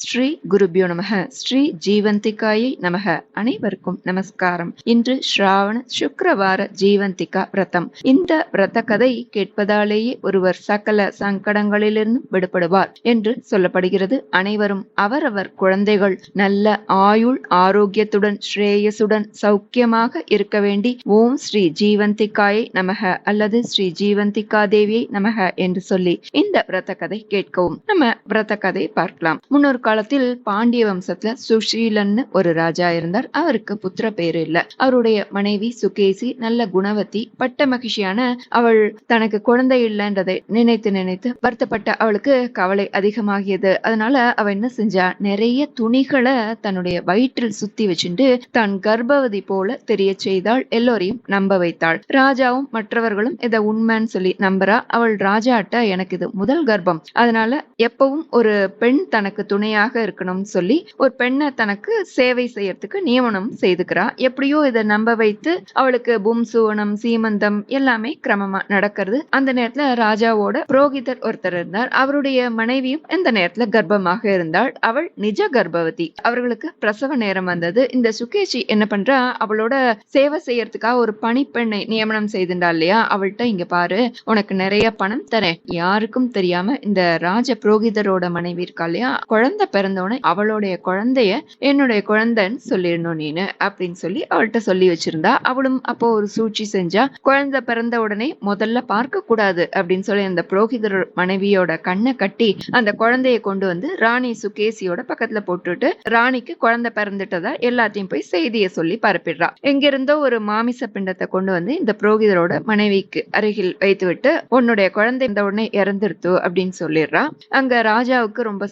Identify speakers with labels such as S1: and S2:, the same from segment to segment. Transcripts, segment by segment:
S1: ஸ்ரீ குருபியோ நமக. ஸ்ரீ ஜீவந்திகாயை நமக. அனைவருக்கும் நமஸ்காரம். இன்று ஸ்ராவண சுக்கரவார ஜீவந்திகா விரதம். இந்த விரத கதை கேட்பதாலேயே ஒருவர் சகல சங்கடங்களிலிருந்து விடுபடுவார் என்று சொல்லப்படுகிறது. அனைவரும் அவரவர் குழந்தைகள் நல்ல ஆயுள் ஆரோக்கியத்துடன் ஸ்ரேயசுடன் சௌக்கியமாக இருக்க வேண்டி ஓம் ஸ்ரீ ஜீவந்திகாயை நமக அல்லது ஸ்ரீ ஜீவந்திகா தேவியை நமக என்று சொல்லி இந்த விரத கதை கேட்கவும். நம்ம விரத கதை பார்க்கலாம். முன்னொரு காலத்தில் பாண்டிய வம்சத்துல சுஷீலன்னு ஒரு ராஜா இருந்தார். அவருக்கு புத்திர பேரு இல்ல. அவருடைய மனைவி சுகேசி நல்ல குணவதி பட்ட மகிழ்ச்சியான அவள் தனக்கு குழந்தை இல்லைன்றதை நினைத்து நினைத்து வருத்தப்பட்ட அவளுக்கு கவலை அதிகமாகியது. அதனால அவ என்ன செஞ்சா நிறைய துணிகளை தன்னுடைய வயிற்றில் சுத்தி வச்சுட்டு தான் கர்ப்பவதி போல தெரிய செய்தாள். எல்லோரையும் நம்ப வைத்தாள். ராஜாவும் மற்றவர்களும் இதை உண்மைன்னு சொல்லி நம்புறா. அவள் ராஜாட்ட எனக்கு இது முதல் கர்ப்பம். அதனால எப்பவும் ஒரு பெண் தனக்கு துணையாக இருக்கணும்னு சொல்லி ஒரு பெண்ணை தனக்கு சேவை செய்யறதுக்கு நியமனம் செய்துக்கிறா. எப்படியோ இதை நம்ப வைத்து அவளுக்கு பும்சுவனம் சீமந்தம் எல்லாமே கிரமமா நடக்கிறது. அந்த நேரத்துல ராஜாவோட புரோகிதர் ஒருத்தர் இருந்தார். அவருடைய மனைவியும் இந்த நேரத்துல கர்ப்பமாக இருந்தாள். அவள் நிஜ கர்ப்பவதி. அவர்களுக்கு பிரசவ நேரம் வந்தது. இந்த சுகேஷி என்ன பண்றா? அவளோட சேவை செய்யறதுக்காக ஒரு பணிப்பெண்ணை நியமனம் செய்திருந்தா இல்லையா? அவள்கிட்ட இங்க பாரு உனக்கு நிறைய பணம் தரேன். யாருக்கும் தெரியாம இந்த ராஜ புரோகிதரோட மனைவி இருக்கா இல்லையா? குழந்தை பிறந்தோடனே அவளுடைய குழந்தைய என்னுடைய குழந்தைன்னு சொல்லிடணும் நீனு அப்படின்னு சொல்லி அவள்கிட்ட சொல்லி வச்சிருந்தா அவளும் அப்போ ஒரு சூழ்ச்சி செஞ்சா குழந்தை பிறந்த உடனே முதல்ல பார்க்க கூடாது அப்படின்னு சொல்லி அந்த புரோகிதர் மனைவியோட கண்ணை கட்டி அந்த குழந்தைய கொண்டு வந்து ராணி சுகேசியோட பக்கத்துல போட்டுட்டு ராணிக்கு குழந்தை பிறந்துட்டதா எல்லாத்தையும் போய் செய்தியை சொல்லி பரப்பிடுறா. எங்கிருந்தோ ஒரு மாமிச பிண்டத்தை கொண்டு வந்து இந்த புரோகிதரோட மனைவிக்கு அருகில் வைத்துவிட்டு உன்னுடைய குழந்தை இந்த உடனே இறந்துடுத்து அப்படின்னு சொல்லிடுறா. அங்க ராஜாவுக்கு ரொம்ப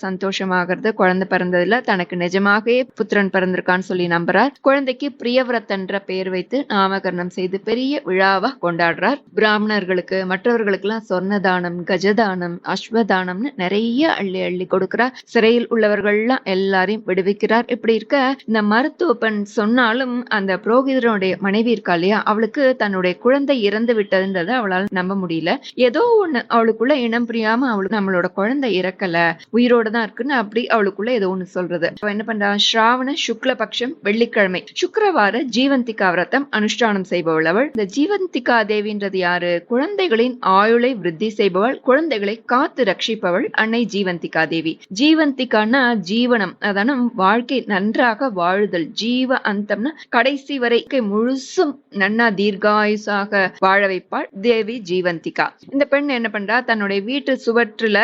S1: சந்தோஷமாகிறது குழந்தை பிறந்ததுல தனக்கு நிஜமாகவே புத்திரன் பிறந்திருக்கான்னு சொல்லி நம்புறார். குழந்தைக்கு பிரியவிரத்தன்ற பெயர் வைத்து நாமகரணம் செய்து பெரிய விழாவா கொண்டாடுறார். பிராமணர்களுக்கு மற்றவர்களுக்கு எல்லாம் சொர்ணதானம் கஜதானம் அஸ்வதானம்னு நிறைய அள்ளி அள்ளி கொடுக்கிறார். சிறையில் உள்ளவர்கள்லாம் எல்லாரையும் விடுவிக்கிறார். இப்படி இருக்க இந்த மருத்துவ பெண் சொன்னாலும் அந்த புரோகிதனுடைய மனைவி இருக்கா இல்லையா? அவளுக்கு தன்னுடைய குழந்தை இறந்து விட்டதுன்றத அவளால் நம்ப முடியல. ஏதோ ஒண்ணு அவளுக்குள்ள இனம் புரியாம அவளுக்கு நம்மளோட குழந்தை இறக்கல. உயிரோட தான் இருக்குன்னு அப்படி அவளுக்குள்ள ஏதோ ஒண்ணு சொல்றது. அவ என்ன பண்றான் ஸ்ராவண சுக்ல பட்சம் வெள்ளிக்கிழமை. சுக்கரவார ஜீவந்திகா விரதம் அனுஷ்டானம் செய்பவள் அவள். இந்த ஜீவந்திகா தேவின்றது யாரு? குழந்தைகளின் ஆயுளை விருத்தி செய்பவள் குழந்தைகளை காத்து ரட்சிப்பவள் அன்னை ஜீவந்திகா தேவி. ஜீவந்திகான்னா ஜீவனம். அதான வாழ்க்கை நன்றாக வாழுதல். ஜீவ அந்தம்னா கடைசி வரை முழுசும் நன்னா தீர்காயுசாக வாழ வைப்பாள் தேவி ஜீவந்திகா இந்த பெண் என்ன பண்றா? தன்னுடைய வீட்டு சுவற்றுல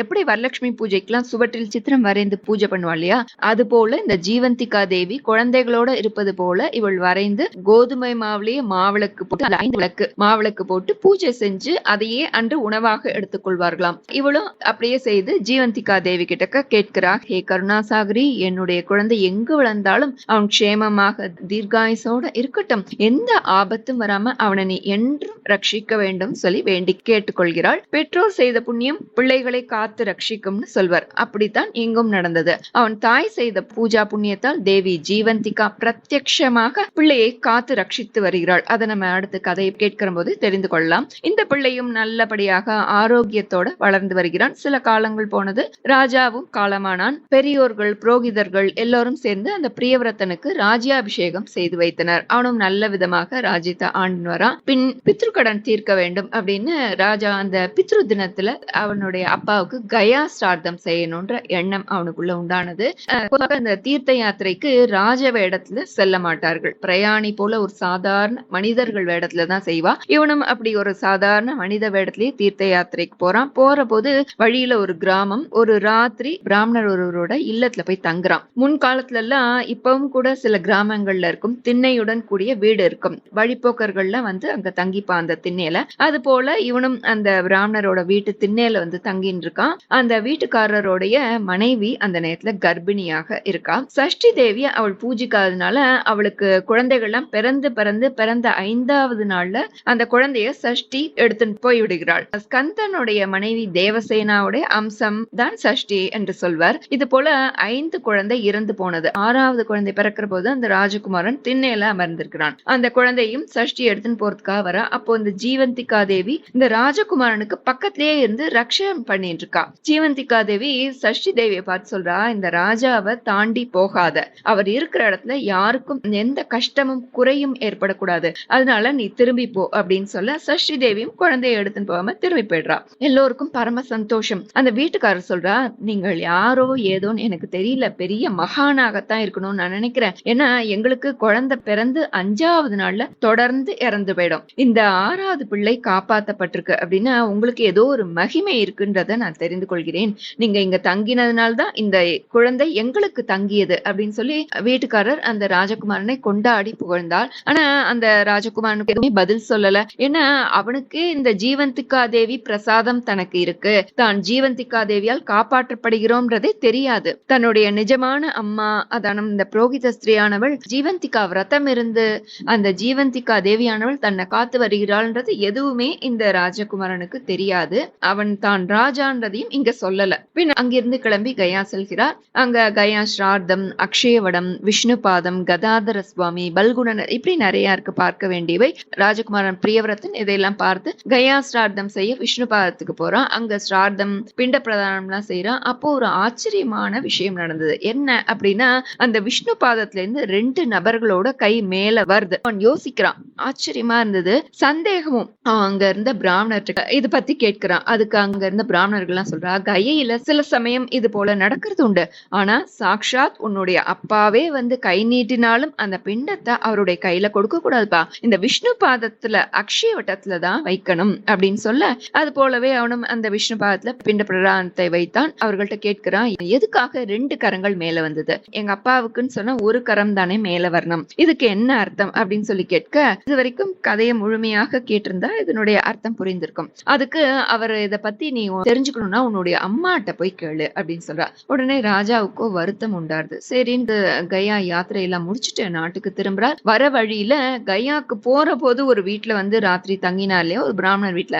S1: எப்படி வரலட்சுமி பூஜைக்கெல்லாம் சுவற்றில் சித்திரம் வரைந்து பூஜை பண்ணுவா இல்லையா அது போல இந்த ஜீவந்திகா தேவி குழந்தைகளோட இருப்பது போல இவள் வரைந்து கோதுமை மாவுலயே மாவிளக்கு போட்டு ஐந்து விளக்கு மாவிளக்கு போட்டு பூஜை செஞ்சு அதையே அன்று உணவாக எடுத்துக்கொள்வார்களாம் இவளும் அப்படியே செய்து ஜீவந்திகா தேவி கிட்டக்க கேட்கிறா ஹே கருணாசாகரி என்னுடைய குழந்தை எங்கு வளர்ந்தாலும் அவன் க்ஷேமமாக தீர்காயுசோட இருக்கட்டும். எந்த ஆபத்தும் வராம அவனை நீ என்றும் ரட்சிக்க வேண்டும் சொல்லி வேண்டி கேட்டுக்கொள்கிறாள் பெற்றோர் செய்த புண்ணியம் பிள்ளைகளை காத்து ரட்சிக்கும்னு சொல்வர். அப்படித்தான் எங்கும் நடந்தது. அவன் தாய் செய்த பூஜா புண்ணியத்தால் தேவி ஜீவந்திகா பிரத்யக்ஷமாக பிள்ளையை காத்து ரட்சித்து வருகிறாள். அதை நம்ம அடுத்த கதையை கேட்கிற போது தெரிந்து கொள்ளலாம். இந்த பிள்ளையும் நல்லபடியாக ஆரோக்கியத்தோட வளர்ந்து வருகிறான். சில காலங்கள் போனது ராஜாவும் காலமானான். பெரியோர்கள் புரோகிதர்கள் எல்லோரும் சேர்ந்து அந்த பிரியவரத்தனுக்கு ராஜ்யாபிஷேகம் செய்து வைத்தனர். அவனும் நல்ல விதமாக ராஜ்யத்தை ஆண்டு வரான். பின் பித்ருக்கடன் தீர்க்க வேண்டும் அப்படின்னு ராஜா அந்த பித்ரு தினத்துல அவனுடைய அப்பாவுக்கு கயா ஸ்ரார்த்தம் செய்யணும்ன்ற எண்ணம் அவனுக்குள்ள உண்டானது. பொதுவாக இந்த தீர்த்த யாத்திரைக்கு ராஜ வேடத்துல செல்ல மாட்டார்கள். பிரயாணி போல ஒரு சாதாரண மனிதர்கள் வேடத்துல தான் செய்வா. இவனும் அப்படி ஒரு சாதாரண மனித வேடத்திலேயே தீர்த்த யாத்திரைக்கு போறான். போற போது வழியில ஒரு கிராமம் ஒரு ராத்திரி பிராமணர் ஒருவரோட இல்லத்துல போய் தங்குறான். முன் காலத்துல எல்லாம் இப்பவும் கூட சில கிராமங்கள்ல இருக்கும். திண்ணையுடன் கூடிய வீடு இருக்கும். வழிப்போக்கர்கள்லாம் வந்து அங்க தங்கிப்பா அந்த திண்ணையில. அது போல இவனும் அந்த பிராமணரோட வீட்டு திண்ணையில வந்து தங்கின்னு இருக்கான் அந்த வீட்டுக்காரருடைய மனைவி அந்த நேரத்துல கர்ப்பிணியாக இருக்கா. சஷ்டி தேவி அவள் பூஜிக்காதனால அவளுக்கு குழந்தைகள்லாம் பிறந்து பிறந்து பிறந்த ஐந்தாவது நாள்ல அந்த குழந்தைய சஷ்டி எடுத்துட்டு போய் விடுகிறாள். ஸ்கந்தனுடைய மனைவி தேவசேனாவுடைய அம்சம் தான் சஷ்டி என்று சொல்வார். இது போல ஐந்து குழந்தை இறந்து போனது. ஆறாவது குழந்தை பிறக்கிற போது அந்த ராஜகுமாரன் திண்ணையில அமர்ந்திருக்கிறான். அந்த குழந்தையும் சஷ்டி எடுத்துன்னு போறதுக்காக வர. அப்போ இந்த ஜீவந்திகா தேவி இந்த ராஜகுமாரனுக்கு பக்கத்திலேயே இருந்து ரக்ஷம் பண்ணிட்டு இருக்கா. ஜீவந்திகா தேவி சஷ்டி தேவியை பார்த்து சொல்றா இந்த ராஜாவை தாண்டி போகாத. அவர் இருக்கிற இடத்துல யாருக்கும் எந்த கஷ்டமும் குறையும் ஏற்படக்கூடாது. அதனால நீ திரும்பி போ அப்படின்னு சொல்ல சஷ்டி தேவியும் குழந்தைய எடுத்துன்னு போகாம திரும்பி போயிடுறா. எல்லோருக்கும் பரம சந்தோஷம். அந்த வீட்டுக்காரர் சொல்றா நீங்கள் யாரோ ஏதோன்னு எனக்கு தெரியல. பெரிய மகானாகத்தான் இருக்கணும்னு நான் நினைக்கிறேன். ஏன்னா எங்களுக்கு குழந்தை பிறந்து அஞ்சாவது நாள்ல தொடர்ந்து இறந்து போயிடும். இந்த ஆறாவது பிள்ளை காப்பாத்தப்பட்டிருக்கு அப்படின்னா உங்களுக்கு ஏதோ ஒரு மகிமை இருக்குன்றத நான் தெரிந்து கொள்கிறேன். நீங்க இங்க தங்கினதுனால அதனால்தான் இந்த குழந்தை எங்களுக்கு தங்கியது அப்படின்னு சொல்லி வீட்டுக்காரர் அந்த ராஜகுமாரனை கொண்டாடி புகழ்ந்தார். ஆனா அந்த ராஜகுமாரனுக்கு எதுவுமே பதில் சொல்லல. ஏன்னா அவனுக்கு இந்த ஜீவந்திகா தேவி பிரசாதம் தனக்கு இருக்கு. தான் ஜீவந்திகா தேவியால் காப்பாற்றப்படுகிறோம்ன்றதே தெரியாது. தன்னுடைய நிஜமான அம்மா அதான இந்த புரோகித ஸ்திரீயானவள் ஜீவந்திகா விரதம் இருந்து அந்த ஜீவந்திகா தேவியானவள் தன்னை காத்து வருகிறாள்ன்றது எதுவுமே இந்த ராஜகுமாரனுக்கு தெரியாது. அவன் தான் ராஜான்றதையும் இங்க சொல்லல. பின் அங்கிருந்து கிளம்பி கயா செல்கிறார். அங்க கயா ஸ்ரார்த்தம் அக்ஷயவடம் விஷ்ணு பாதம் கதாதர சுவாமி பல்குணனர் இப்படி நிறைய இருக்கு பார்க்க வேண்டியவை. ராஜகுமாரன் பிரியவரத்தன் இதையெல்லாம் பார்த்து கயா ஸ்ரார்த்தம் செய்ய விஷ்ணு பாதத்துக்கு போறான். அங்க ஸ்ரார்த்தம் பிண்ட பிரதானம் எல்லாம் செய்யறான் அப்போ ஒரு ஆச்சரியமான விஷயம் நடந்தது. என்ன அப்படின்னா அந்த விஷ்ணு பாதத்துல இருந்து ரெண்டு நபர்களோட கை மேல வருது. அவன் யோசிக்கிறான். ஆச்சரியமா இருந்தது. சந்தேகமும். அங்க இருந்த பிராமணர்கிட்ட இது பத்தி கேட்கிறான். அதுக்கு அங்க இருந்த பிராமணர்கள் எல்லாம் சொல்றா கயையில சில சமயம் இது போல நடக்கிறது உண்டு. ஆனா சாக்ஷாத் உன்னுடைய அப்பாவே வந்து கை நீட்டினாலும் அந்த பிண்டத்தை அவருடைய கையில கொடுக்க கூடாதுப்பா இந்த விஷ்ணு பாதத்துல அக்ஷய வட்டத்துல தான் வைக்கணும் அப்படின்னு சொல்ல அது போலவே அவனும் அந்த விஷ்ணு பாதத்துல பிண்ட பிரதானத்தை வைத்தான். அவர்கள்ட்ட கேட்கிறான் எதுக்காக ரெண்டு கரங்கள் மேல வந்தது? எங்க அப்பாவுக்குன்னு சொன்னா ஒரு கரம் தானே மேல வரணும். இதுக்கு என்ன அர்த்தம்? அப்படின்னு சொல்லி கேட்க இது வரைக்கும் கதையை முழுமையாக கேட்டிருந்தா இதனுடைய அர்த்தம் புரிந்திருக்கும். அதுக்கு அவர் இத பத்தி நீ தெரிஞ்சுக்கணும்னா உன்னுடைய அம்மாட்ட போய் கேளு அப்படின்னு சொல்றா. உடனே ராஜாவுக்கோ வருத்தம் உண்டாருது. சரி இந்த கயா யாத்திரையெல்லாம் முடிச்சுட்டு நாட்டுக்கு திரும்புறார் வர வழியில கயாக்கு போற போது ஒரு வீட்டுல வந்து ராத்திரி தங்கினா இல்லையா? ஒரு பிராமணர் வீட்டுல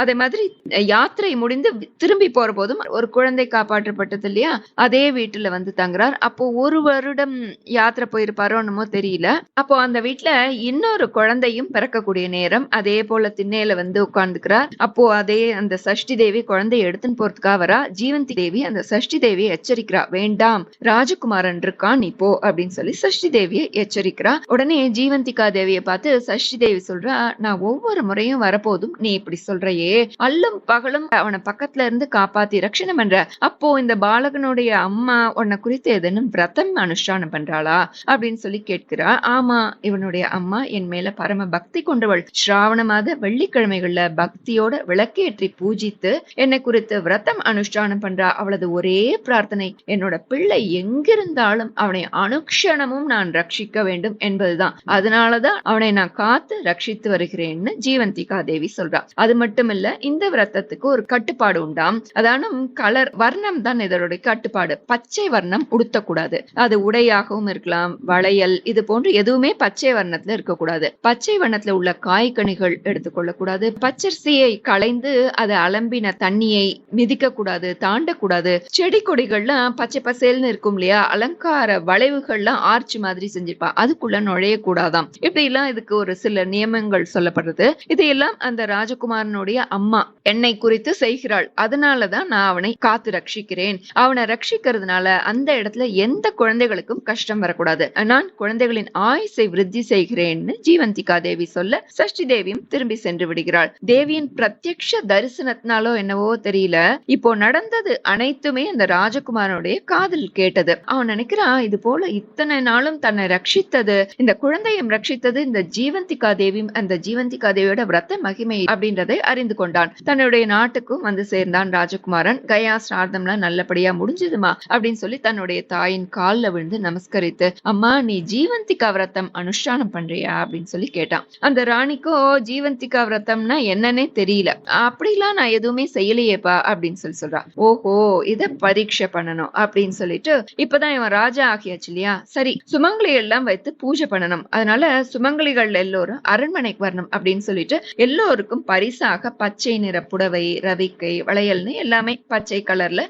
S1: அதே மாதிரி யாத்திரை முடிந்து திரும்பி போற போதும் ஒரு குழந்தை காப்பாற்றப்பட்டது இல்லையா? அதே வீட்டுல வந்து தங்குறார். அப்போ ஒரு வருடம் யாத்திரை போயிருப்பாரோ என்னமோ தெரியல. அப்போ அந்த வீட்டுல இன்னொரு குழந்தையும் பிறக்கக்கூடிய நேரம் அதே போல திண்ணையில வந்து உட்கார்ந்துக்கிறார். அப்போ அதே அந்த சஷ்டி தேவி குழந்தைய எடுத்துன்னு போறதுக்காக வரா. ஜீவந்தி தேவி அந்த சஷ்டி தேவியை எச்சரிக்கிறா. வேண்டாம் ராஜகுமாரன் இருக்கான் நீ போ அப்படின்னு சொல்லி சஷ்டி தேவியை எச்சரிக்கிறா. உடனே ஜீவந்திகா தேவியை பார்த்து சஷ்டி தேவி சொல்றா நான் ஒவ்வொரு முறையும் வரப்போதும் நீ இப்படி சொல்றையே. அல்லும் பகலும் அவனை பக்கத்துல இருந்து காப்பாத்தி ரட்சணம் பண்ற. அப்போ இந்த பாலகனுடைய அம்மா உன்னை குறித்து எதுன்னு விரதம் அனுஷ்டானம் பண்றாளா? அப்படின்னு சொல்லி கேட்கிறா. ஆமா இவனுடைய அம்மா என் மேல பரம பக்தி கொண்டவள். ஸ்ராவண மாத வெள்ளிக்கிழமைகள்ல பக்தியோட விளக்கேற்றி பூஜித்து என்னை குறித்து விரதம் அனுஷ்டானம் பண்றா. அவளது ஒரே பிரார்த்தனை. என்னோட பிள்ளை எங்கிருந்தாலும் அவனை அனுக்ஷணமும் நான் ரட்சிக்க வேண்டும் என்பதுதான். அதனாலதான் அவனை நான் காத்து ரட்சித்து வருகிறேன்னு ஜீவந்திகா தேவி சொல்றா. அது மட்டும் இல்ல இந்த விரத்தத்துக்கு ஒரு கட்டுப்பாடு உண்டாம். அதான கலர் வர்ணம் தான் இதனுடைய கட்டுப்பாடு. பச்சை வர்ணம் உடுத்தக்கூடாது. அது உடையாகவும் இருக்கலாம் வளையல் இது போன்று எதுவுமே பச்சை வர்ணத்துல இருக்கக்கூடாது. பச்சை வண்ணத்துல உள்ள காய்கனிகள் எடுத்துக்கொள்ளக்கூடாது. பச்சரிசியை களைந்து அதை அலம்பின தண்ணியை மிதிக்க கூடாது தாண்டக்கூடாது. செடி கொடிகள்லாம் பச்சை பசேல்னு இருக்கும் இல்லையா? அலங்கார வளைவுகள்லாம் ஆர்ச் மாதிரி செஞ்சிருப்பா. அதுக்குள்ள நுழையக்கூடாதாம். இப்படி எல்லாம் இதுக்கு ஒரு சில நியமங்கள் சொல்லப்படுறது. இதையெல்லாம் அந்த ராஜகுமாரனுடைய அம்மா என்னை குறித்து செய்கிறாள். அதனாலதான் நான் அவனை காத்து ரட்சிக்கிறேன். அவனை ரட்சிக்கிறதுனால அந்த இடத்துல எந்த குழந்தைகளுக்கும் கஷ்டம் வரக்கூடாது. நான் குழந்தைகளின் ஆயுசை விருத்தி செய்கிறேன்னு ஜீவந்திகா தேவி சொல்ல சஷ்டி தேவியும் திரும்பி சென்று விடுகிறாள். தேவியின் பிரத்யக்ஷ தரிசனத்தினாலோ என்னவோ தெரியல. இப்போ நடந்தது அனைத்துமே அந்த ராஜகுமாரனுடைய காதில் கேட்டது. அவன் நினைக்கிறான் இது போல இத்தனை நாளும் தன்னை ரட்சித்தது இந்த குழந்தையும் ரட்சித்தது இந்த ஜீவந்திகா தேவியும் அந்த ஜீவந்திகா தேவியோட விரத்த மகிமை அப்படின்றதை அறிந்து கொண்டான். தன்னுடைய நாட்டுக்கும் வந்து சேர்ந்தான் ராஜகுமாரன். கயா ஸ்ரார்த்தம்லாம் நல்லபடியா முடிஞ்சதுமா? அப்படின்னு சொல்லி தன்னுடைய தாயின் கால்ல விழுந்து நமஸ்கரித்து அம்மா நீ ஜீவந்திகா விரத்தம் அனுஷ்டானம் பண்றியா? அப்படின்னு சொல்லி கேட்டான். அந்த ராணிக்கோ ஜீவந்திகா விரதம்னா என்னன்னே தெரியல. அப்படிலாம் நான் எதுவுமே செய்யலையேப்பா அப்படின்னு சொல்லி சொல்றான் ஓஹோ இத பரீட்சை பண்ணணும் அப்படின்னு சொல்லிட்டு இப்பதான் இவன் ராஜா ஆகியாச்சு இல்லையா? சரி சுமங்கலி எல்லாம் வைத்து பூஜை பண்ணணும். அதனால சுமங்கலிகள் எல்லோரும் அரண்மனைக்கு வரணும் அப்படின்னு சொல்லிட்டு எல்லோருக்கும் பரிசாக பச்சை நிற புடவை ரவிக்கை வளையல்னு எல்லாமே பச்சை கலர்ல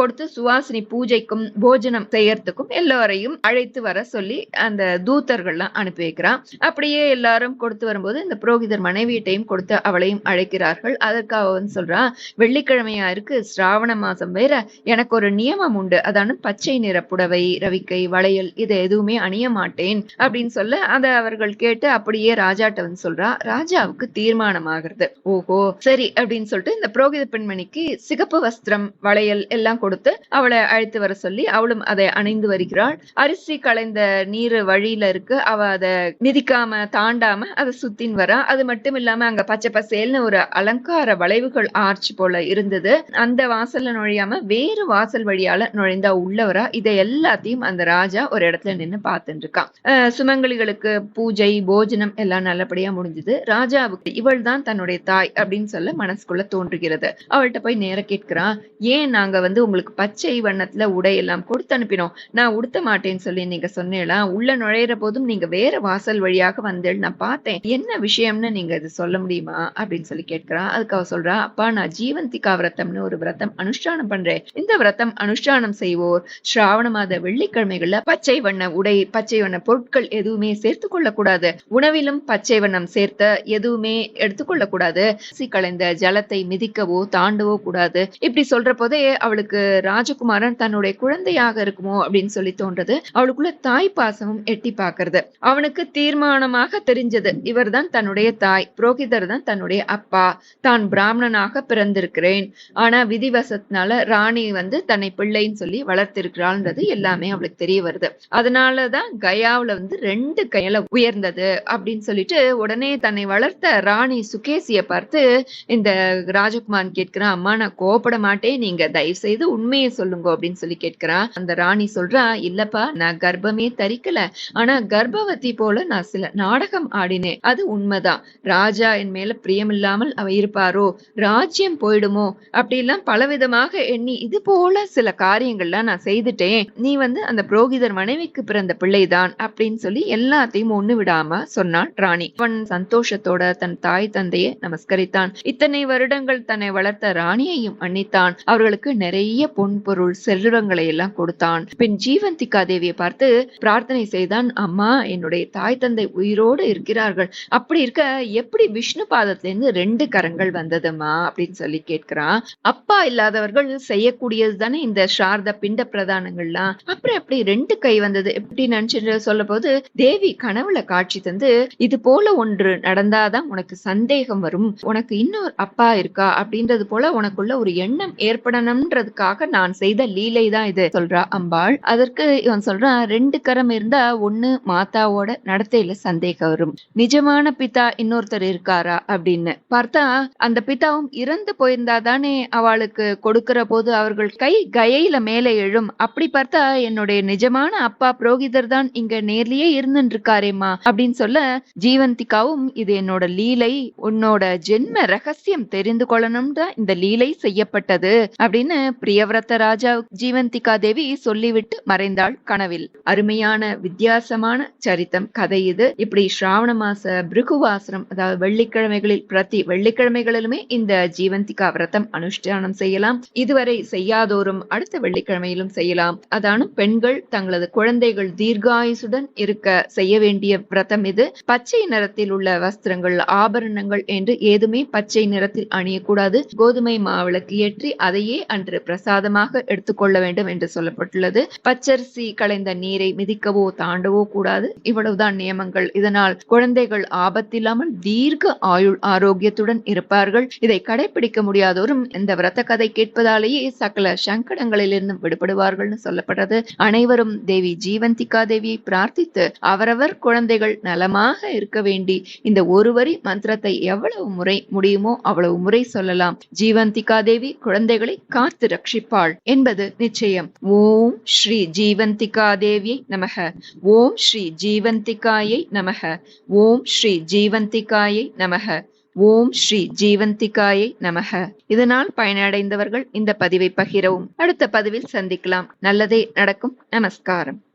S1: கொடுத்து சுவாசினி பூஜைக்கும் போஜனம் செய்யறதுக்கும் எல்லோரையும் அழைத்து வர சொல்லி அந்த தூத்தர்கள்லாம் அனுப்பி வைக்கிறான். அப்படியே எல்லாரும் கொடுத்து வரும்போது இந்த புரோகிதர் மனைவியிட்டையும் கொடுத்து அவளையும் அழைக்கிறார்கள். அதற்காக வந்து சொல்றான் வெள்ளிக்கிழமையா இருக்கு? சிராவண மாசம் வேற. எனக்கு எனக்கு ஒரு நியமம் உண்டு. அதான பச்சை நிற புடவை ரவிக்கை வளையல் இதை எதுவுமே அணிய மாட்டேன் அப்படின்னு சொல்ல அதை அவர்கள் கேட்டு அப்படியே ராஜாட்ட வந்து சொல்றா ராஜாவுக்கு தீர்மானம் ஆகுறது ஓஹோ சரி அப்படின்னு சொல்லிட்டு இந்த புரோகித பெண்மணிக்கு சிகப்பு வஸ்திரம் வளையல் எல்லாம் கொடுத்து அவளை அழைத்து வர சொல்லி அவளும் அதை அணிந்து வருகிறாள். அரிசி களைந்த நீர் வழியில இருக்கு. அவ அதை மிதிக்காம தாண்டாம அதை சுத்தின் வரா. அது மட்டும் இல்லாம அங்க பச்சை பசேல்னு ஒரு அலங்கார வளைவுகள் ஆர்ச்சி போல இருந்தது. அந்த வாசல்ல நுழையாம வேறு வாசல் வழியால நுழைந்தா உள்ளவரா? இதை எல்லாத்தையும் அந்த ராஜா ஒரு இடத்துல நின்னு பார்த்துட்டு இருக்கான் சுமங்கலிகளுக்கு பூஜை போஜனம் எல்லாம் நல்லபடியா முடிஞ்சது. ராஜாவுக்கு இவள் தான் தன்னுடைய தாய் அப்படின்னு சொல்ல மனசுக்குள்ள தோன்றுகிறது. அவள்கிட்ட போய் நேர கேட்கிறான் ஏன் நாங்க வந்து உங்களுக்கு பச்சை வண்ணத்துல உடை எல்லாம் கொடுத்து அனுப்பினோம்? நான் உடுத்த மாட்டேன்னு சொல்லி நீங்க சொன்னேலாம் உள்ள நுழையிற போதும் நீங்க வேற வாசல் வழியாக வந்தேள் நான் பார்த்தேன். என்ன விஷயம்னு நீங்க இது சொல்ல முடியுமா? அப்படின்னு சொல்லி கேட்கிறான். அதுக்கு அவ சொல்றா அப்பா நான் ஜீவந்திகா விரதம்னு ஒரு விரதம் அனுஷ்டானம் பண்றேன். இந்த விரதம் அனுஷ்டானம் செய்வோர். ஸ்ராவண மாத வெள்ளிக்கிழமைகள்ல பச்சை வண்ண உடை பச்சை வண்ண பொருட்கள் எதுவுமே சேர்த்து கொள்ளக்கூடாது. உணவிலும் பச்சை வண்ணம் சேர்த்த எதுவுமே எடுத்துக்கொள்ள கூடாது அரிசி களைந்த ஜலத்தை மிதிக்கவோ தாண்டவோ கூடாது. இப்படி சொல்ற போதே அவளுக்கு ராஜகுமாரன் தன்னுடைய குழந்தையாக இருக்குமோ அப்படின்னு சொல்லி தோன்றது. அவளுக்குள்ள தாய் பாசமும் எட்டி பாக்குறது அவனுக்கு தீர்மானமாக தெரிஞ்சது. இவர் தான் தன்னுடைய தாய். புரோகிதர் தான் தன்னுடைய அப்பா. தான் பிராமணனாக பிறந்திருக்கிறேன். ஆனா விதிவசத்தினால ராணி வந்து வந்து தன்னை பிள்ளைன்னு சொல்லி வளர்த்திருக்கிறாள்ன்றது எல்லாமே அவளுக்கு தெரிய வருது. அதனாலதான் கயாவில வந்து ரெண்டு கையில உயர்ந்தது அப்படின்னு சொல்லிட்டு உடனே தன்னை வளர்த்த ராணி சுகேசிய பார்த்து இந்த ராஜகுமார் கேட்கிறான் அம்மா நான் கோபப்பட மாட்டேன். நீங்க தயவு செய்து உண்மையை சொல்லுங்க அப்படின்னு சொல்லி கேட்கிறான் அந்த ராணி சொல்றா இல்லப்பா நான் கர்ப்பமே தரிக்கல. ஆனா கர்ப்பவதி போல நான் சில நாடகம் ஆடினேன். அது உண்மைதான். ராஜா என் மேல பிரியமில்லாமல் அவ இருப்பாரோ? ராஜ்யம் போயிடுமோ? அப்படி அப்படிலாம் பலவிதமாக எண்ணி இது போல சில காரியங்கள்லாம் நான் செய்துட்டேன். நீ வந்து அந்த புரோகிதர் மனைவிக்கு பிறந்த பிள்ளைதான் அப்படின்னு சொல்லி எல்லாத்தையும் ஒண்ணு விடாம சொன்னான் ராணி. அவன் சந்தோஷத்தோட தன் தாய் தந்தையை நமஸ்கரித்தான். இத்தனை வருடங்கள் தன்னை வளர்த்த ராணியையும் மன்னித்தான் அவர்களுக்கு நிறைய பொன் பொருள் செல்வங்களை எல்லாம் கொடுத்தான். பின் ஜீவந்திகா தேவியை பார்த்து பிரார்த்தனை செய்தான் அம்மா என்னுடைய தாய் தந்தை உயிரோடு இருக்கிறார்கள். அப்படி இருக்க எப்படி விஷ்ணு பாதத்திலிருந்து ரெண்டு கரங்கள் வந்ததுமா? அப்படின்னு சொல்லி கேட்கிறான். அப்பா இல்லாதவர்கள் செய்யக்கூடியது தானே இந்த சாரத பிண்ட பிரதானங்கள்லாம். அப்புறம் எப்படி ரெண்டு கை வந்தது? எப்படி நினைச்சு சொல்ல போது தேவி கனவுல காட்சி தந்து இது போல ஒன்று நடந்தாதான் உனக்கு சந்தேகம் வரும். உனக்கு இன்னொரு அப்பா இருக்கா? அப்படின்றது போல உனக்குள்ள ஒரு எண்ணம் ஏற்படணும்ன்றதுக்காக நான் செய்த லீலை தான் இது சொல்றா அம்பாள். அதற்கு இவன் சொல்றான் ரெண்டு கரம் இருந்தா ஒண்ணு மாதாவோட நடத்தையில சந்தேகம் வரும். நிஜமான பிதா இன்னொருத்தர் இருக்காரா? அப்படின்னு பார்த்தா அந்த பிதாவும் இறந்து போயிருந்தா தானே அவளுக்கு கொடுக்கிற போது அவர்கள் கை கயையில மேலே எழும். அப்படி பார்த்தா என்னுடைய நிஜமான அப்பா புரோகிதர் தான் இங்க நேர்லயே இருந்துட்டு இருக்காரேம்மா அப்படின்னு சொல்ல ஜீவந்திகாவும் இது என்னோட லீலை உன்னோட ஜென்ம ரகசியம் தெரிந்து கொள்ளணும் தான் இந்த லீலை செய்யப்பட்டது அப்படின்னு பிரியவிரத ராஜா ஜீவந்திகா தேவி சொல்லிவிட்டு மறைந்தாள் கனவில். அருமையான வித்தியாசமான சரித்தம் கதை இது. இப்படி ஸ்ராவண மாச பிருகுவாசனம் அதாவது வெள்ளிக்கிழமைகளில் பிரதி வெள்ளிக்கிழமைகளிலுமே இந்த ஜீவந்திகா விரதம் அனுஷ்டானம் செய்யலாம். இதுவரை செய்யாதோ செய்யாதோரும் அடுத்த வெள்ளிக்கிழமையிலும் செய்யலாம். அதானும் பெண்கள் தங்களது குழந்தைகள் தீர்காயுசுடன் இருக்க செய்ய வேண்டிய விரதம் இது. பச்சை நிறத்தில் உள்ள வஸ்திரங்கள் ஆபரணங்கள் என்று ஏதுமே பச்சை நிறத்தில் அணியக்கூடாது. கோதுமை மாவிளக்கு ஏற்றி அதையே அன்று பிரசாதமாக எடுத்துக்கொள்ள வேண்டும் என்று சொல்லப்பட்டுள்ளது. பச்சரிசி களைந்த நீரை மிதிக்கவோ தாண்டவோ கூடாது. இவ்வளவுதான் நியமங்கள். இதனால் குழந்தைகள் ஆபத்தில்லாமல் தீர்க்க ஆயுள் ஆரோக்கியத்துடன் இருப்பார்கள். இதை கடைபிடிக்க முடியாதோரும் இந்த விரத கதை கேட்பதாலேயே சகல சங்கடங்களிலிருந்து விடுபடுவார்கள்னு சொல்லப்படுறது. அனைவரும் தேவி ஜீவந்திகா தேவியை பிரார்த்தித்து அவரவர் குழந்தைகள் நலமாக இருக்க வேண்டி இந்த ஒரு வரி மந்திரத்தை எவ்வளவு முறை முடியுமோ அவ்வளவு முறை சொல்லலாம். ஜீவந்திகா தேவி குழந்தைகளை காத்து ரட்சிப்பாள் என்பது நிச்சயம். ஓம் ஸ்ரீ ஜீவந்திகா தேவியை நமக. ஓம் ஸ்ரீ ஜீவந்திகாயை நமக. ஓம் ஸ்ரீ ஜீவந்திகாயை நமக. ஓம் ஸ்ரீ ஜீவந்திகாயை நமக. இதனால் பயனடைந்தவர்கள் இந்த பதிவை பகிரவும். அடுத்த பதிவில் சந்திக்கலாம். நல்லதே நடக்கும். நமஸ்காரம்.